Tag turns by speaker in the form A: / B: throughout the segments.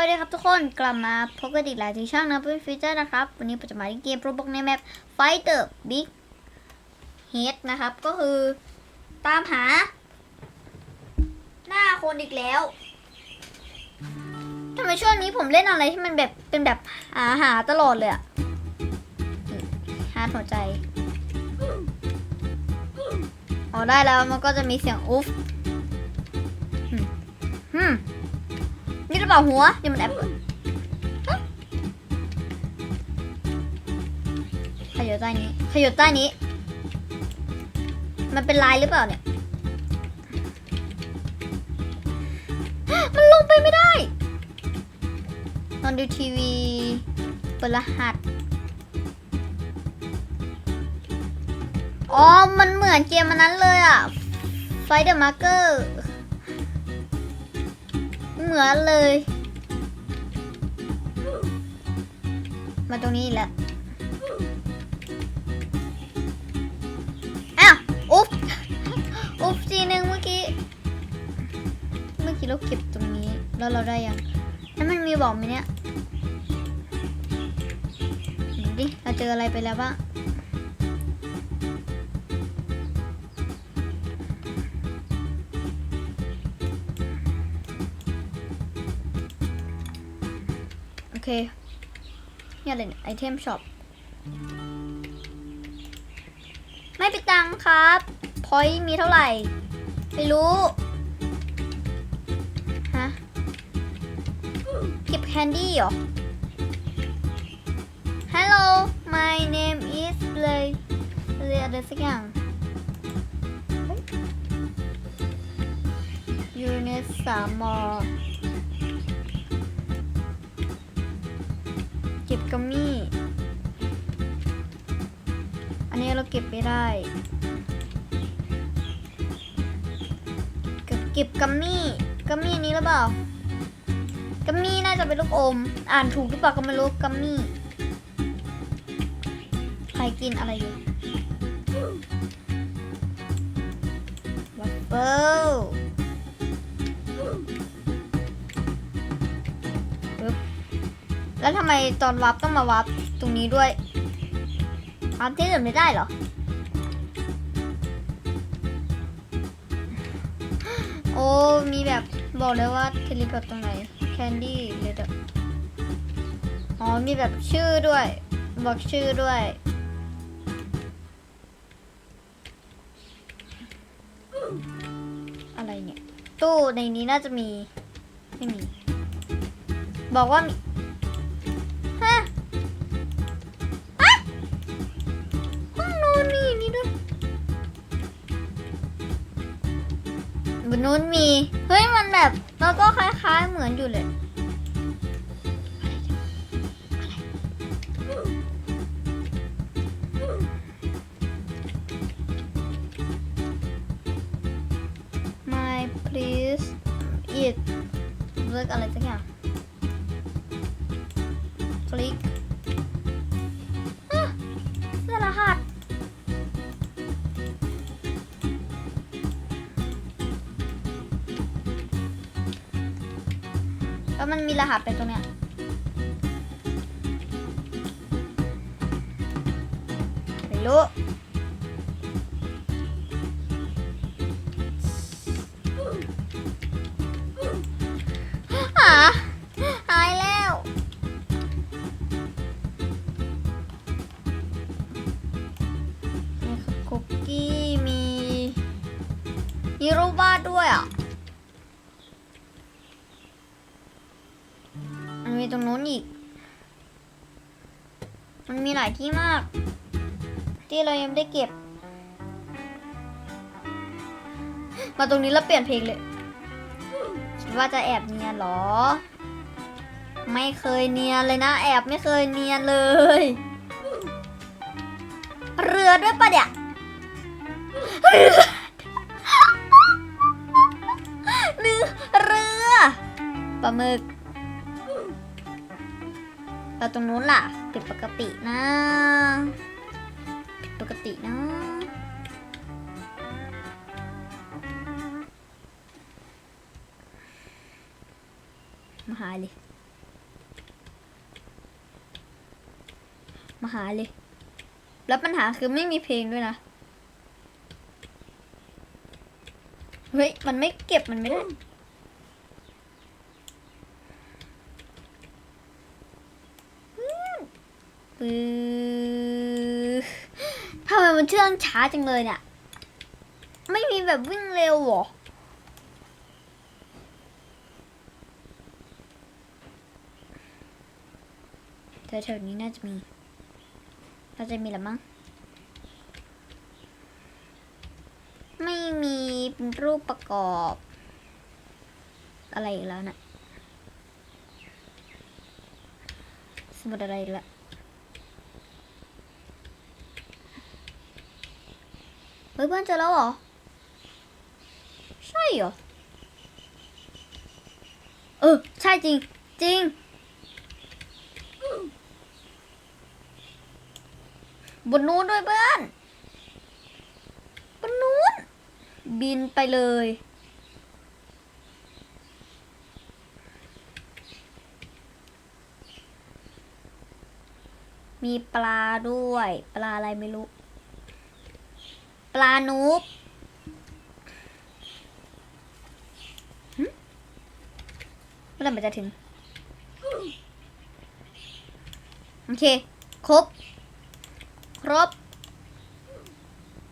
A: วัสดีครับทุกคนกลับมาพบกันอีกหลายที่ช่างนะเพื่อนฟิวเจอร์นะครับ วันนี้ผมจะมาเล่นเกมโปรบอกในแมป Fighter Big Head นะครับ ก็คือตามหา หน้าคนอีกแล้วทำไมช่วงนี้ผมเล่นอะไรที่มันแบบเป็นแบบหาหาตลอดเลยอะฮาร์ดหัวใจอ๋อได้แล้วมันก็จะมีเสียงอุ๊ฟอืม หรือเปล่าหัวนี่มันแอปเปิลฮะขยดใต้นี้ขยดใต้นี้ มันเป็นลายหรือเปล่าเนี่ย มันลงไปไม่ได้ นอนดูทีวีเปิดรหัสอ๋อ มันเหมือนเกมมันนั้นเลยอะไฟเดอร์มาร์เกอร์ เหมือนเลย มาตรงนี้แล้วอ้าวอุ๊บอุ๊บทีหนึ่งเมื่อกี้ เมื่อกี้เราเก็บตรงนี้ แล้วเราได้ยังแล้วมันมีบอกไหมเนี่ยดูดิเราเจออะไรไปแล้วบ้าง โอเคนี่อะไรไอเทมช็อปไม่ไปตังครับพอยมีเท่าไหร่ ไม่รู้ ฮะ เก็บแคนดี้เหรอ Hello my name is เลยเลยอะไรสักอย่าง ยูเนสสามมอ กัมมี่ อันนี้เราเก็บไม่ได้ เก็บเก็บกัมมี่กัมมี่อันนี้หรือเปล่ากัมมี่น่าจะเป็นลูกอม อ่านถูกหรือเปล่าก็ไม่รู้กัมมี่ ใครกินอะไรอยู่วัฟเฟิล แล้วทำไมตอนวับต้องมาวับตรงนี้ด้วยวับที่อื่นไม่ได้เหรอ โอ้ มีแบบบอกเลยว่าเทเลพอร์ตตรงไหน แคนดี้เลยเด้ออ๋อ มีแบบชื่อด้วย บอกชื่อด้วย อะไรเนี่ย ตู้ในนี้น่าจะมี ไม่มี บอกว่ามี นู้นมี เฮ้ยมันแบบแล้วก็คล้ายๆ เหมือนอยู่เลย My please eat เลือกอะไรสักอย่างคลิก มันมีรหัสเป็นตรงเนี้ยไม่รู้หาายที่มาก ที่เรายังไม่ได้เก็บ มาตรงนี้แล้วเปลี่ยนเพลงเลย คิดว่าจะแอบเนียนหรอ ไม่เคยเนียนเลยนะ แอบไม่เคยเนียนเลย เรือด้วยปะเนี่ยเรือเรือเรือปลาหมึกแล้วตรงนู้นล่ะ ผิดปกตินะผิดปกตินะมาหาเลยมาหาเลย แล้วปัญหาคือไม่มีเพลงด้วยนะ เฮ้ย มันไม่เก็บมันไม่ได้ ช้าจังเลยเนี่ย ไม่มีแบบวิ่งเร็วหรอแถวๆนี้น่าจะมี น่าจะมีแหละมั้ง ไม่มีเป็นรูปประกอบ อะไรอีกแล้วนะสมุดอะไรอีกแล้ว เฮ้ยเพื่อนเจอแล้วเหรอ ใช่เหรอ เออ ใช่จริง จริง บนนู้นด้วยเพื่อน บนนู้น บินไปเลยมีปลาด้วย ปลาอะไรไม่รู้ ลานูบเมื่อไหร่มันจะถึง โอเค ครบ ครบ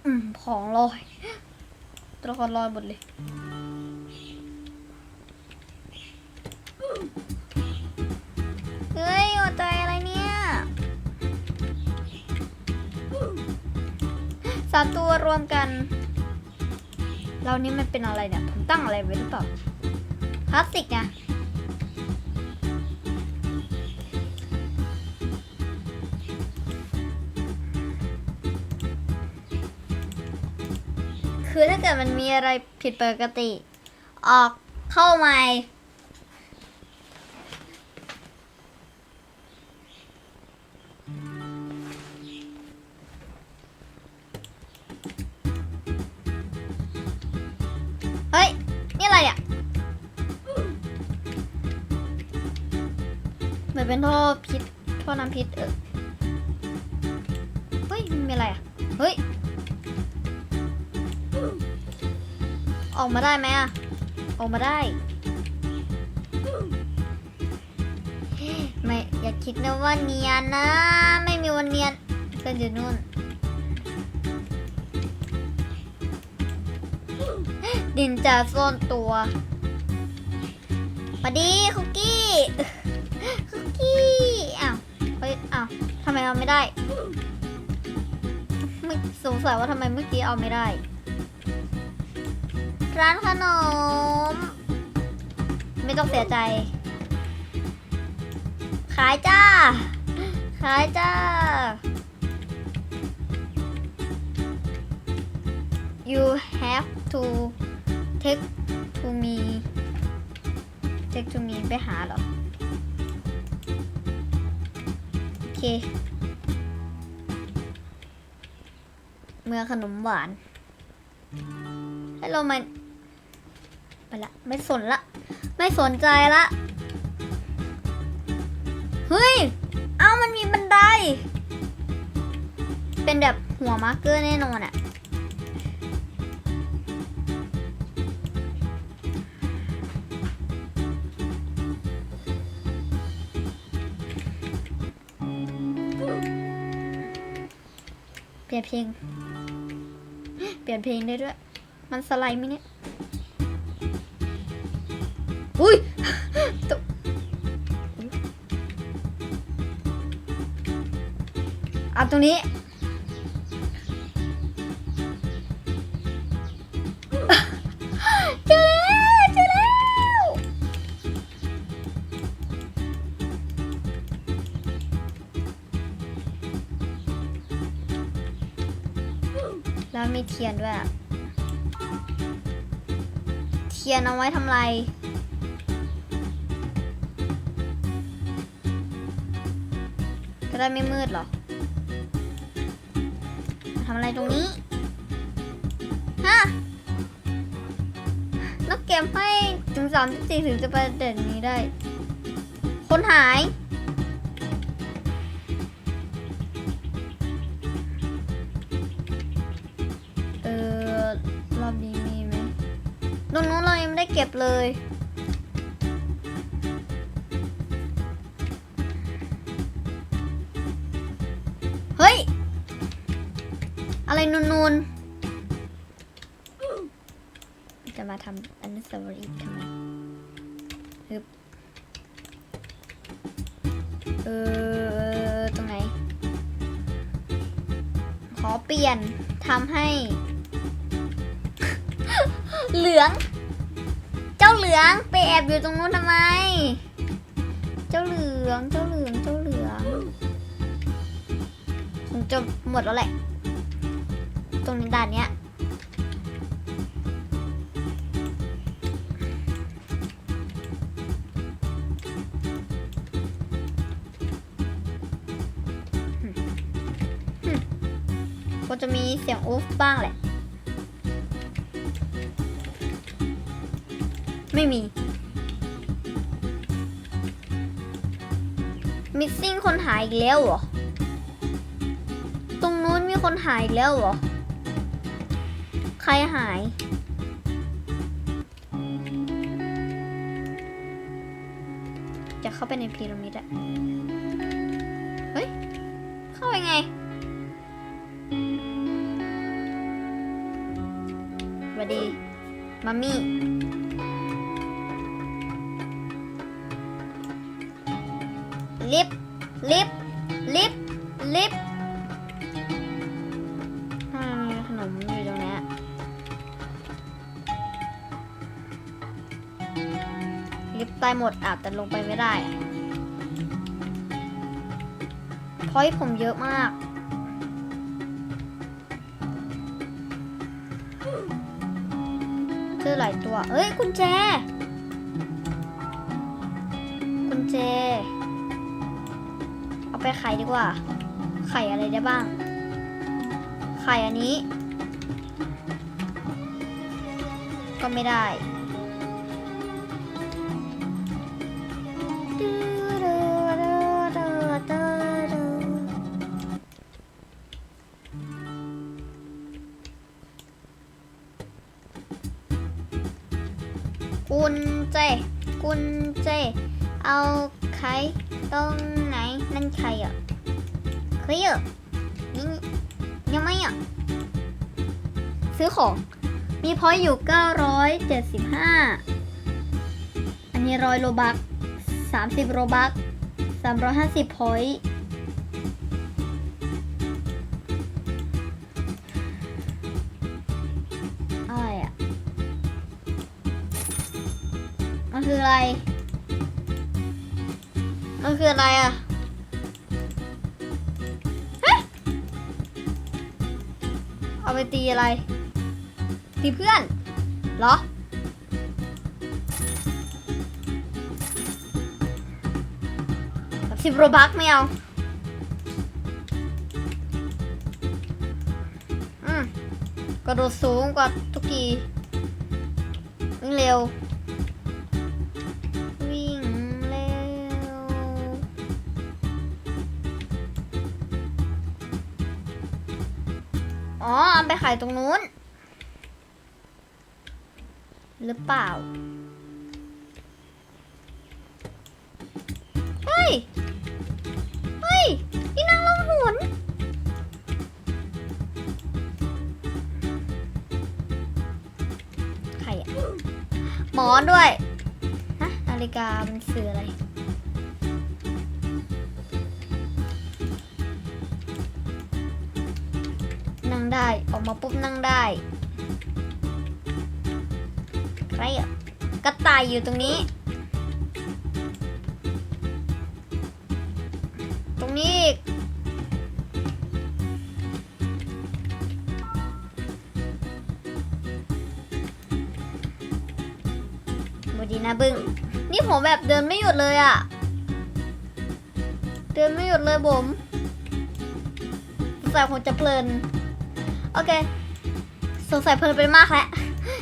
A: อืมของลอย ตัวละครลอยหมดเลยเฮ้ยหัวใจามตัวรวมกัน เรานี่มันเป็นอะไรเนี่ย ผมตั้งอะไรไว้หรือเปล่า พลาสติกไงคือถ้าเกิดมันมีอะไรผิดปกติ ออกเข้าใหม่ เป็นท่อพิษท่อน้ำพิษเออเฮ้ยมีอะไรอะ เฮ้ย ออกมาได้ไหมอะ ออกมาได้ ไม่อย่าคิดนะว่าเนียนนะ ไม่มีวันเนียนเพื่อนอยู่นู่นดินจะซ่อนตัวสวัสดีคุกกี้ คุกกี้อ้าวเฮ้ยอ้าวทำไมเอาไม่ได้ไม่สงสัยว่าทำไมเมื่อกี้เอาไม่ได้ ร้านขนม ไม่ต้องเสียใจ ขายจ้า ขายจ้า you have to take to me take to me ไปหาเหรอ เมื่อขนมหวานให้เรามาไปละ ไม่สนละ ไม่สนใจละ เฮ้ย เอามันมีบันได เป็นแบบหัวมาร์กเกอร์แน่นอนอะ ลี่ยนเพลง เปลี่ยนเพลงได้ด้วย มันสไลด์ไหมเนี่ย อุ้ยตกอะตรงนี้ เทียนด้วยอะเทียนเอาไว้ทำไร ก็ได้ไม่มืดหรอทำอะไรตรงนี้ ฮะนักเกมให้ถึงสามสี่ถึงจะไปเด่นนี้ได้ คนหาย ตรงนู้นเรายังไม่ได้เก็บเลย เฮ้ย อะไรนูนๆ จะมาทำอนุสวรีย์ทำไมฮึบเออ ตรงไหน ขอเปลี่ยนทำให้ เหลือง เจ้าเหลืองไปแอบอยู่ตรงนู้นทำไม เจ้าเหลืองเจ้าเหลืองเจ้าเหลืองคงจะหมดแล้วแหละ ตรงนี้ด่านเนี้ยก็จะมีเสียงอูฟบ้างแหละ ไม่มี มิสซิ่งคนหายอีกแล้วเหรอ ตรงนู้นมีคนหายอีกแล้วเหรอ ใครหาย จะเข้าไปในพีระมิดอะเฮ้ย เข้าไปไงสวัสดี มัมมี่ ลิฟต์ลิฟต์ลิฟต์ลิฟต์ทำไมมีขนมอยู่ตรงนี้ลิฟต์ตายหมดอาจแต่ลงไปไม่ได้พอยผมเยอะมากเจอหลายตัว เอ้ยกุญแจกุญแจ เอาไปไข่ดีกว่า ไข่อะไรได้บ้าง ไข่อันนี้ ก็ไม่ได้กุญแจกุญแจเอาไข่ตรง นั่นใครอะเคยอะนี่ยังไม่อะ ซื้อของ มีพอยอยู่ 975 อันนี้ร้อยโลบัก30 โลบัก350 พอยอะไรอะ มันคืออะไร มันคืออะไรอะ เอาไปตีอะไร ตีเพื่อนเหรอ สิบโรบักไม่เอาอืมกระโดดสูงกว่าทุกทีวิ่งเร็ว อ๋อเอาไปขายตรงนู้น หรือเปล่า เฮ้ย เฮ้ยนี่นางลงหุนใครอะหมอด้วย ฮะ นาฬิกามันสื่ออะไร นั่งได้ ออกมาปุ๊บนั่งได้ใครอะกระต่ายอยู่ตรงนี้ ตรงนี้สวัสดีนะบึ้งนี่ผมแบบเดินไม่หยุดเลยอะ่ะ เดินไม่หยุดเลยผมสงสัยผมจะเพลิน โอเค สงสัยเพลินไปมากแล้ว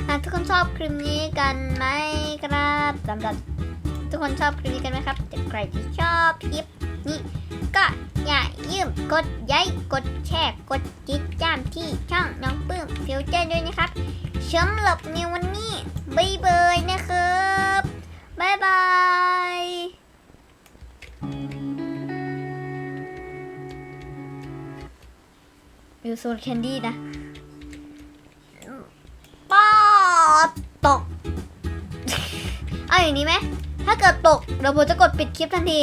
A: อะทุกคนชอบคลิปนี้กันไหมครับสำหรับทุกคนชอบคลิปนี้กันไหมครับถ้าใครที่ชอบคลิปนี้ก็อย่าลืมกดไลค์กดแชร์ กดติดตามที่ช่องน้องปื้มฟิวเจอร์ด้วยนะครับชสำหรับในวันนี้บายบายนะครับบายบาย อยู่โซนแคนดี้นะป้าดตก เอาอย่างนี้ไหม ถ้าเกิดตกเดี๋ยวผมจะกดปิดคลิปทันที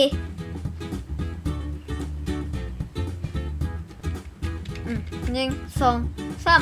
A: อืมหนึ่งสองสาม